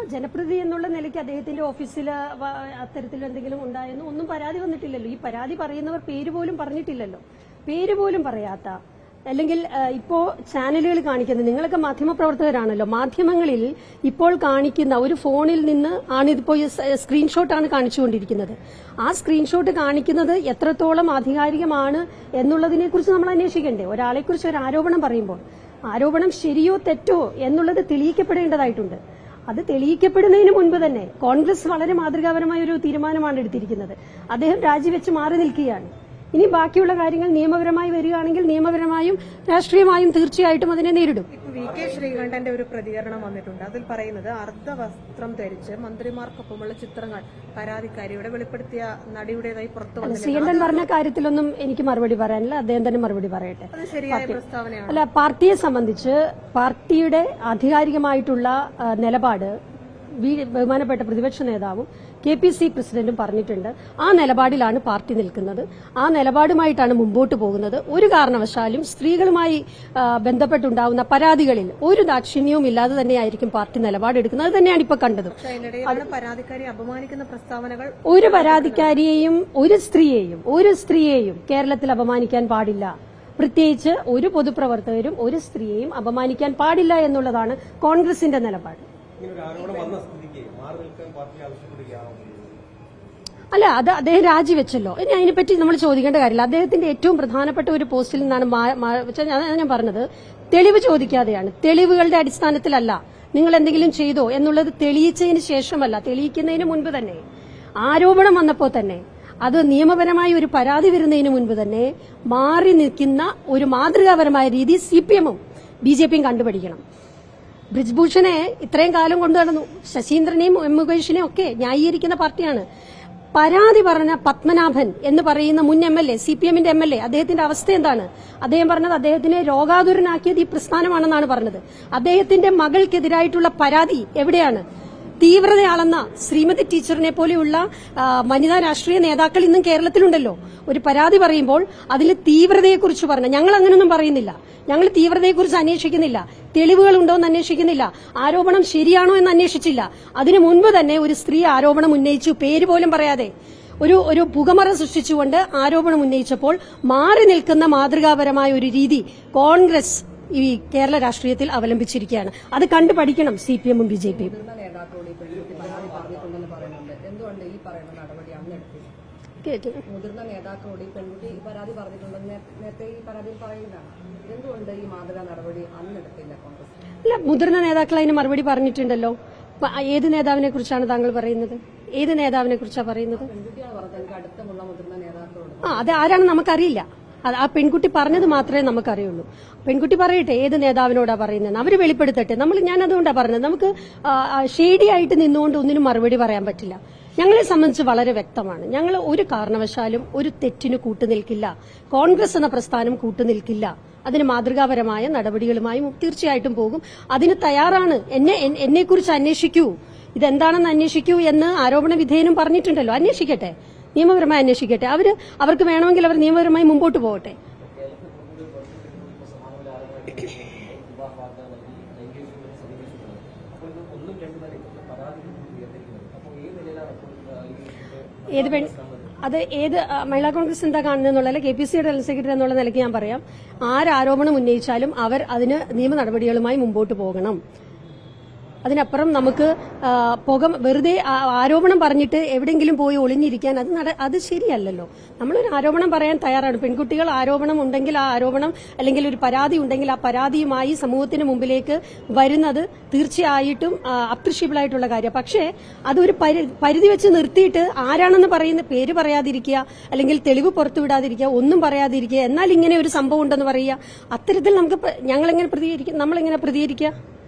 ആ ജനപ്രതിനിധി എന്നുള്ള നിലയ്ക്ക് അദ്ദേഹത്തിന്റെ ഓഫീസിൽ അത്തരത്തിൽ എന്തെങ്കിലും ഉണ്ടായെന്ന് ഒന്നും പരാതി വന്നിട്ടില്ലല്ലോ. ഈ പരാതി പറയുന്നവർ പേര് പോലും പറഞ്ഞിട്ടില്ലല്ലോ. പേര് പോലും പറയാത്ത അല്ലെങ്കിൽ ഇപ്പോ ചാനലുകൾ കാണിക്കുന്നത് നിങ്ങളൊക്കെ മാധ്യമപ്രവർത്തകരാണല്ലോ. മാധ്യമങ്ങളിൽ ഇപ്പോൾ കാണിക്കുന്ന ഒരു ഫോണിൽ നിന്ന് ആണ് ഇതിപ്പോ സ്ക്രീൻഷോട്ടാണ് കാണിച്ചുകൊണ്ടിരിക്കുന്നത്. ആ സ്ക്രീൻഷോട്ട് കാണിക്കുന്നത് എത്രത്തോളം ആധികാരികമാണ് എന്നുള്ളതിനെ കുറിച്ച് നമ്മൾ അന്വേഷിക്കണ്ടേ? ഒരാളെക്കുറിച്ച് ഒരു ആരോപണം പറയുമ്പോൾ ആരോപണം ശരിയോ തെറ്റോ എന്നുള്ളത് തെളിയിക്കപ്പെടേണ്ടതായിട്ടുണ്ട്. അത് തെളിയിക്കപ്പെടുന്നതിന് മുൻപ് തന്നെ കോൺഗ്രസ് വളരെ മാതൃകാപരമായ ഒരു തീരുമാനമാണ് എടുത്തിരിക്കുന്നത്. അദ്ദേഹം രാജിവെച്ച് മാറി നിൽക്കുകയാണ്. ഇനി ബാക്കിയുള്ള കാര്യങ്ങൾ നിയമപരമായി വരികയാണെങ്കിൽ നിയമപരമായും രാഷ്ട്രീയമായും തീർച്ചയായിട്ടും അതിനെ നേരിടും. വി കെ ശ്രീകണ്ഠന്റെ ഒരു പ്രതികരണം വന്നിട്ടുണ്ട്. അതിൽ പറയുന്നത് അർദ്ധവസ്ത്രം ധരിച്ച് മന്ത്രിമാർക്കൊപ്പമുള്ള ചിത്രങ്ങൾ പരാതിക്കാരിയുടെ വെളിപ്പെടുത്തിയ നടിയുടേതായി പുറത്തു വന്നു ശ്രീകണ്ഠൻ പറഞ്ഞ കാര്യത്തിലൊന്നും എനിക്ക് മറുപടി പറയാനില്ല. അദ്ദേഹം തന്നെ മറുപടി പറയട്ടെ. അല്ല പാർട്ടിയെ സംബന്ധിച്ച് പാർട്ടിയുടെ ആധികാരികമായിട്ടുള്ള നിലപാട് ബഹുമാനപ്പെട്ട പ്രതിപക്ഷ നേതാവും കെ പി സി പ്രസിഡന്റും പറഞ്ഞിട്ടുണ്ട്. ആ നിലപാടിലാണ് പാർട്ടി നിൽക്കുന്നത്. ആ നിലപാടുമായിട്ടാണ് മുമ്പോട്ട് പോകുന്നത്. ഒരു കാരണവശാലും സ്ത്രീകളുമായി ബന്ധപ്പെട്ടുണ്ടാവുന്ന പരാതികളിൽ ഒരു ദാക്ഷിണ്യവും ഇല്ലാതെ തന്നെയായിരിക്കും പാർട്ടി നിലപാടെടുക്കുന്നത്. അത് തന്നെയാണ് ഇപ്പൊ കണ്ടത്. ഒരു പരാതിക്കാരിയെയും ഒരു സ്ത്രീയെയും ഒരു സ്ത്രീയെയും കേരളത്തിൽ അപമാനിക്കാൻ പാടില്ല. പ്രത്യേകിച്ച് ഒരു പൊതുപ്രവർത്തകരും ഒരു സ്ത്രീയെയും അപമാനിക്കാൻ പാടില്ല എന്നുള്ളതാണ് കോൺഗ്രസിന്റെ നിലപാട്. ആരോപണം വന്ന സ്ഥിതിക്ക് മാറി നിൽക്കാൻ അല്ല അത് അദ്ദേഹം രാജിവെച്ചല്ലോ. ഇനി അതിനെപ്പറ്റി നമ്മൾ ചോദിക്കേണ്ട കാര്യമില്ല. അദ്ദേഹത്തിന്റെ ഏറ്റവും പ്രധാനപ്പെട്ട ഒരു പോസ്റ്റിൽ നിന്നാണ് ഞാൻ പറഞ്ഞത്. തെളിവ് ചോദിക്കാതെയാണ്. തെളിവുകളുടെ അടിസ്ഥാനത്തിലല്ല നിങ്ങൾ എന്തെങ്കിലും ചെയ്തോ എന്നുള്ളത് തെളിയിച്ചതിന് ശേഷമല്ല തെളിയിക്കുന്നതിന് മുൻപ് തന്നെ. ആരോപണം വന്നപ്പോൾ തന്നെ. അത് നിയമപരമായി ഒരു പരാതി വരുന്നതിന് മുൻപ് തന്നെ മാറി നിൽക്കുന്ന ഒരു മാതൃകാപരമായ രീതി സി പി എമ്മും ബി ജെ പിയും കണ്ടുപിടിക്കണം. ബ്രിജ്ഭൂഷണെ ഇത്രയും കാലം കൊണ്ടു നടന്നു. ശശീന്ദ്രനെയും എം മുകേഷിനെയും ഒക്കെ ന്യായീകരിക്കുന്ന പാർട്ടിയാണ്. പരാതി പറഞ്ഞ പത്മനാഭൻ എന്ന് പറയുന്ന മുൻ M L A C P എമ്മിന്റെ എം എൽ എ അദ്ദേഹത്തിന്റെ അവസ്ഥ എന്താണ്? അദ്ദേഹം പറഞ്ഞത് അദ്ദേഹത്തിനെ രോഗാതുരനാക്കിയത് ഈ പ്രസ്ഥാനമാണെന്നാണ് പറഞ്ഞത്. അദ്ദേഹത്തിന്റെ മകൾക്കെതിരായിട്ടുള്ള പരാതി എവിടെയാണ്? തീവ്രതയാളെന്ന ശ്രീമതി ടീച്ചറിനെ പോലെയുള്ള വനിതാ രാഷ്ട്രീയ നേതാക്കൾ ഇന്നും കേരളത്തിലുണ്ടല്ലോ. ഒരു പരാതി പറയുമ്പോൾ അതിൽ തീവ്രതയെക്കുറിച്ച് പറഞ്ഞു ഞങ്ങൾ അങ്ങനെയൊന്നും പറയുന്നില്ല. ഞങ്ങൾ തീവ്രതയെക്കുറിച്ച് അന്വേഷിക്കുന്നില്ല. തെളിവുകൾ ഉണ്ടോ എന്ന് അന്വേഷിക്കുന്നില്ല. ആരോപണം ശരിയാണോ എന്ന് അന്വേഷിച്ചില്ല. അതിനു മുൻപ് തന്നെ ഒരു സ്ത്രീ ആരോപണം ഉന്നയിച്ചു. പേര് പോലും പറയാതെ. ഒരു ഒരു പുകമറ സൃഷ്ടിച്ചുകൊണ്ട് ആരോപണം ഉന്നയിച്ചപ്പോൾ മാറി നിൽക്കുന്ന മാതൃകാപരമായ ഒരു രീതി കോൺഗ്രസ് ഈ കേരള രാഷ്ട്രീയത്തിൽ അവലംബിച്ചിരിക്കുകയാണ്. അത് കണ്ടു പഠിക്കണം സി പി എമ്മും ബി ജെ പിയും. മുതിർന്ന നേതാക്കളോട് ഈ പെൺകുട്ടി പരാതി പറഞ്ഞിട്ടുണ്ടെന്ന് നേരത്തെ ഈ പരാതിയിൽ പറയുന്നതാണ് എന്തുകൊണ്ട് ഈ മാതൃകാ നടപടി അന്ന് എടുത്തില്ല കോൺഗ്രസ്? അല്ല മുതിർന്ന നേതാക്കൾ അതിന് മറുപടി പറഞ്ഞിട്ടുണ്ടല്ലോ. ഏത് നേതാവിനെ കുറിച്ചാണ് താങ്കൾ പറയുന്നത്? ഏത് നേതാവിനെ കുറിച്ചാണ് പറയുന്നത്? ആ അത് ആരാണ് നമുക്കറിയില്ല. ആ പെൺകുട്ടി പറഞ്ഞത് മാത്രമേ നമുക്കറിയുള്ളൂ. പെൺകുട്ടി പറയട്ടെ ഏത് നേതാവിനോടാ പറയുന്നത് അവർ വെളിപ്പെടുത്തട്ടെ. നമ്മൾ ഞാൻ അതുകൊണ്ടാണ് പറഞ്ഞത്. നമുക്ക് ഷെയ്ഡി ആയിട്ട് നിന്നുകൊണ്ട് ഒന്നിനും മറുപടി പറയാൻ പറ്റില്ല. ഞങ്ങളെ സംബന്ധിച്ച് വളരെ വ്യക്തമാണ്. ഞങ്ങൾ ഒരു കാരണവശാലും ഒരു തെറ്റിന് കൂട്ടുനിൽക്കില്ല. കോൺഗ്രസ് എന്ന പ്രസ്ഥാനം കൂട്ടുനിൽക്കില്ല. അതിന് മാതൃകാപരമായ നടപടികളുമായും തീർച്ചയായിട്ടും പോകും. അതിന് തയ്യാറാണ്. എന്നെ എന്നെക്കുറിച്ച് അന്വേഷിക്കൂ. ഇതെന്താണെന്ന് അന്വേഷിക്കൂ എന്ന് ആരോപണ വിധേയനും പറഞ്ഞിട്ടുണ്ടല്ലോ. അന്വേഷിക്കട്ടെ. നിയമപരമായി അന്വേഷിക്കട്ടെ. അവർ അവർക്ക് വേണമെങ്കിൽ അവർ നിയമപരമായി മുമ്പോട്ട് പോകട്ടെ. ഏത് പെൺ അത് ഏത് മഹിളാ കോൺഗ്രസ് എന്താ കാണുന്നതെന്നുള്ള കെ പി സിയുടെ ജനറൽ സെക്രട്ടറി എന്നുള്ള നിലയ്ക്ക് ഞാൻ പറയാം. ആരോപണം ഉന്നയിച്ചാലും അവർ അതിന് നിയമ നടപടികളുമായി മുമ്പോട്ട് പോകണം. അതിനപ്പുറം നമുക്ക് പുക വെറുതെ ആരോപണം പറഞ്ഞിട്ട് എവിടെയെങ്കിലും പോയി ഒളിഞ്ഞിരിക്കാൻ അത് നട അത് ശരിയല്ലല്ലോ. നമ്മളൊരു ആരോപണം പറയാൻ തയ്യാറാണ്. പെൺകുട്ടികൾ ആരോപണം ഉണ്ടെങ്കിൽ ആ ആരോപണം അല്ലെങ്കിൽ ഒരു പരാതി ഉണ്ടെങ്കിൽ ആ പരാതിയുമായി സമൂഹത്തിന് മുമ്പിലേക്ക് വരുന്നത് തീർച്ചയായിട്ടും അപ്രിഷ്യബിൾ ആയിട്ടുള്ള കാര്യം പക്ഷേ അതൊരു പരി- പരിധി വെച്ച് നിർത്തിയിട്ട് ആരാണെന്ന് പറയുന്ന പേര് പറയാതിരിക്കുക അല്ലെങ്കിൽ തെളിവ് പുറത്തുവിടാതിരിക്കുക ഒന്നും പറയാതിരിക്കുക എന്നാൽ ഇങ്ങനെ ഒരു സംഭവം ഉണ്ടെന്ന് പറയുക അത്തരത്തിൽ നമുക്ക് ഞങ്ങളെങ്ങനെ എങ്ങനെ പ്രതികരിക്കും? നമ്മളെങ്ങനെ പ്രതികരിക്കുക?